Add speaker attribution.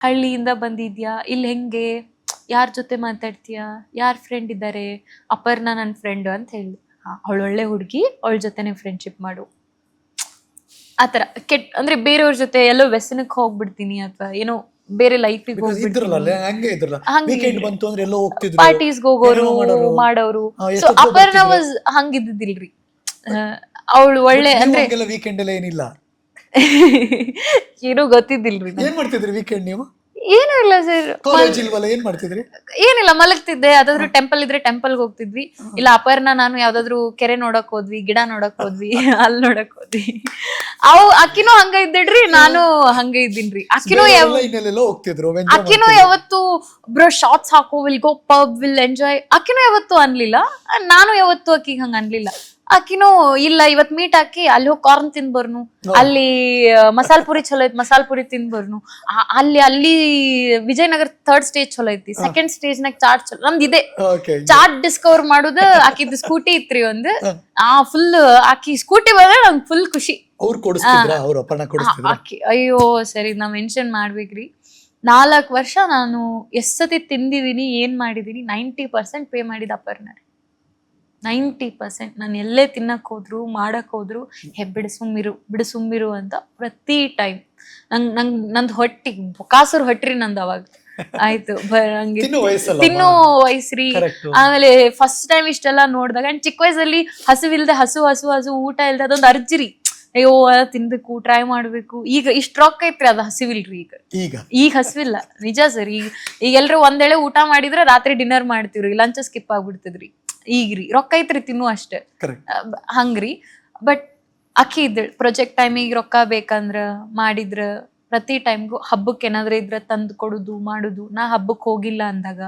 Speaker 1: ಹಳ್ಳಿಯಿಂದ ಬಂದಿದ್ಯಾ? ಇಲ್ಲಿ ಹೆಂಗೆ? ಯಾರ ಜೊತೆ ಮಾತಾಡ್ತೀಯಾ? ಯಾರ್ ಫ್ರೆಂಡ್ ಇದ್ದಾರೆ? ಅಪರ್ಣ ನನ್ನ ಫ್ರೆಂಡ್ ಅಂತ ಹೇಳಿ. ಅವಳು ಒಳ್ಳೆ ಹುಡುಗಿ ಅವಳ ಜೊತೆನೆ ಫ್ರೆಂಡ್ಶಿಪ್ ಮಾಡು. ಆ ತರ ಕೆಟ್ ಅಂದ್ರೆ ಬೇರೆಯವ್ರ ಜೊತೆ ಎಲ್ಲೋ ವ್ಯಸನಕ್ಕೆ ಹೋಗ್ಬಿಡ್ತೀನಿ ಅಥವಾ ಏನೋ ಬೇರೆ ಲೈಫಿಗೆ
Speaker 2: Because ಪಾರ್ಟೀಸ್
Speaker 1: ಪಾರ್ಟೀಸ್ಗೆ ಹೋಗೋರು
Speaker 2: ಮಾಡೋರು.
Speaker 1: ಸೊ ಅಪರ್ಣ? ವಾಸ್ ಹಂಗಿದ್ದಿಲ್ರಿ ಅವಳು ಒಳ್ಳೆ ಅಂದ್ರೆ
Speaker 2: ವೀಕೆಂಡ್ ಎಲ್ಲ ಏನಿಲ್ಲ.
Speaker 1: ಏನೋ ಗೊತ್ತಿದ್ದಿಲ್ರಿ
Speaker 2: ಏನ್ ಮಾಡ್ತಿದ್ರಿ ವೀಕೆಂಡ್ ನೀವು?
Speaker 1: ಏನೂ ಇಲ್ಲ ಸರ್.
Speaker 2: ಕಾಲೇಜ್ ಇಲ್ವಲ್ಲ ಏನ್ ಮಾಡ್ತಿದ್ರಿ?
Speaker 1: ಏನಿಲ್ಲ ಮಲಗ್ತಿದ್ದೆ. ಯಾವ್ದಾದ್ರು ಟೆಂಪಲ್ ಇದ್ರೆ ಟೆಂಪಲ್ ಹೋಗ್ತಿದ್ವಿ. ಇಲ್ಲ ಅಪರ್ಣ ನಾನು ಯಾವ್ದಾದ್ರು ಕೆರೆ ನೋಡಕ್ ಹೋದ್ವಿ ಗಿಡ ನೋಡಕ್ ಹೋದ್ವಿ ಅಲ್ಲಿ ನೋಡಕ್ ಹೋದ್ವಿ. ಅವು ಅಕ್ಕಿನೂ ಹಂಗ ಇದ್ದಿಡ್ರಿ ನಾನು ಹಂಗ ಇದ್ದೀನ್ರಿ. ಅಕ್ಕಿನೂ ಯಾವ
Speaker 2: ಇನ್ನೆಲ್ಲೆಲ್ಲೋ ಹೋಗ್ತಿದ್ರು
Speaker 1: ಅಕ್ಕಿನೂ ಯಾವತ್ತು ಬ್ರೋ ಶಾರ್ಟ್ಸ್ ಹಾಕೋ will go pub will enjoy ಅಕ್ಕಿನೂ ಯಾವತ್ತು ಅನ್ಲಿಲ್ಲ. ನಾನು ಯಾವತ್ತು ಅಕ್ಕಿಗೆ ಹಂಗ ಅನ್ಲಿಲ್ಲ. ಅಕ್ಕಿನೂ ಇಲ್ಲ ಇವತ್ ಮೀಟ್ ಹಾಕಿ ಅಲ್ಲಿ ಹೋಗಿ ಕಾರ್ನ್ ತಿನ್ಬರ್ನು. ಅಲ್ಲಿ ಮಸಾಲಾ ಪುರಿ ಚಲೋ ಐತಿ ಮಸಾಲ್ ಪುರಿ ತಿನ್ಬರ್ನು. ಆ- ಅಲ್ಲಿ ಅಲ್ಲಿ ವಿಜಯನಗರ ಥರ್ಡ್ ಸ್ಟೇಜ್ ಚಲೋ ಐತಿ. ಸೆಕೆಂಡ್ ಸ್ಟೇಜ್ ನಾಗ ಚಾಟ್ ಚಲೋ ನಮ್ದು ಇದೆ.
Speaker 2: ಓಕೆ
Speaker 1: ಚಾಟ್ ಡಿಸ್ಕವರ್ ಮಾಡುದು ಆಕಿದ್ ಸ್ಕೂಟಿ ಇತ್ರಿ ಒಂದು. ಆ ಫುಲ್ ಆಕಿ ಸ್ಕೂಟಿ ಬಂದ್ರೆ ನಂಗೆ ಫುಲ್ ಖುಷಿ.
Speaker 2: ಅವ್ರು ಕೊಡಿಸ್ತಿದ್ರ? ಅವ್ರ ಅಪ್ಪಣ್ಣ ಕೊಡಿಸ್ತಿದ್ರ?
Speaker 1: ಆಕಿ ಅಯ್ಯೋ ಸರಿ ನಾ ಮೆನ್ಷನ್ ಮಾಡ್ಬೇಕ್ರಿ. ನಾಲ್ಕು ವರ್ಷ ನಾನು ಎಷ್ಟ್ ಸತಿ ತಿಂದಿದೀನಿ ಏನ್ ಮಾಡಿದೀನಿ ನೈಂಟಿ ಪರ್ಸೆಂಟ್ ಪೇ ಮಾಡಿದ ಅಪರ್ಣ ನೈಂಟಿ ಪರ್ಸೆಂಟ್ ನಾನು ಎಲ್ಲೇ ತಿನ್ನಕ್ಕೆ ಹೋದ್ರು ಮಾಡಕ್ಕೆ ಹೋದ್ರು ಹೆ ಬಿಡಿಸುಮ್ಮಿರು ಬಿಡಿಸುಮ್ಮಿರು ಬಿಡು ಸುಮ್ಮಿರು ಅಂತ ಪ್ರತಿ ಟೈಮ್ ನಂಗೆ ನಂಗೆ ನಂದು ಹೊಟ್ಟಿ ಕಾಸರು ಹೊಟ್ರಿ ನಂದು ಅವಾಗ. ಆಯ್ತು ನಂಗೆ
Speaker 2: ತಿನ್ನೋ
Speaker 1: ವಯಸ್ಸ್ರಿ. ಆಮೇಲೆ ಫಸ್ಟ್ ಟೈಮ್ ಇಷ್ಟೆಲ್ಲ ನೋಡಿದಾಗ ಅಂಡ್ ಚಿಕ್ಕ ವಯಸ್ಸಲ್ಲಿ ಹಸುವಿಲ್ದೆ ಹಸು ಹಸು ಹಸು ಊಟ ಇಲ್ದೆ ಅದೊಂದು ಅರ್ಜಿರಿ. ಅಯ್ಯೋ ಅದ ತಿನ್ಬೇಕು ಟ್ರೈ ಮಾಡ್ಬೇಕು. ಈಗ ಇಷ್ಟ ರೊಕ್ಕ ಐತ್ರಿ ಅದು ಹಸಿವಿಲ್ರಿ ಈಗ.
Speaker 2: ಈಗ.
Speaker 1: ಈಗ ಹಸಿವಿಲ್ಲ. ನಿಜ ಸರ್ ಈಗ ಈಗ ಎಲ್ರು ಒಂದೇಳೆ ಊಟ ಮಾಡಿದ್ರೆ ರಾತ್ರಿ ಡಿನ್ನರ್ ಮಾಡ್ತಿವ್ರಿ ಲಂಚ್ ಸ್ಕಿಪ್ ಆಗ್ಬಿಡ್ತದ್ರಿ. ಈಗ್ರಿ ರೊಕ್ಕ ಐತ್ರಿ ತಿನ್ನು ಅಷ್ಟೇ. ಹಂಗ್ರಿ. ಬಟ್ ಅಕ್ಕಿ ಇದ್ದಳು ಪ್ರೊಜೆಕ್ಟ್ ಟೈಮಿಗೆ ರೊಕ್ಕ ಬೇಕಂದ್ರ ಮಾಡಿದ್ರ ಪ್ರತಿ ಟೈಮ್ಗೂ ಹಬ್ಬಕ್ಕೆ ಏನಾದ್ರೂ ಇದ್ರ ತಂದು ಕೊಡುದು ಮಾಡುದು ನಾ ಹಬ್ಬಕ್ಕೆ ಹೋಗಿಲ್ಲ ಅಂದಾಗ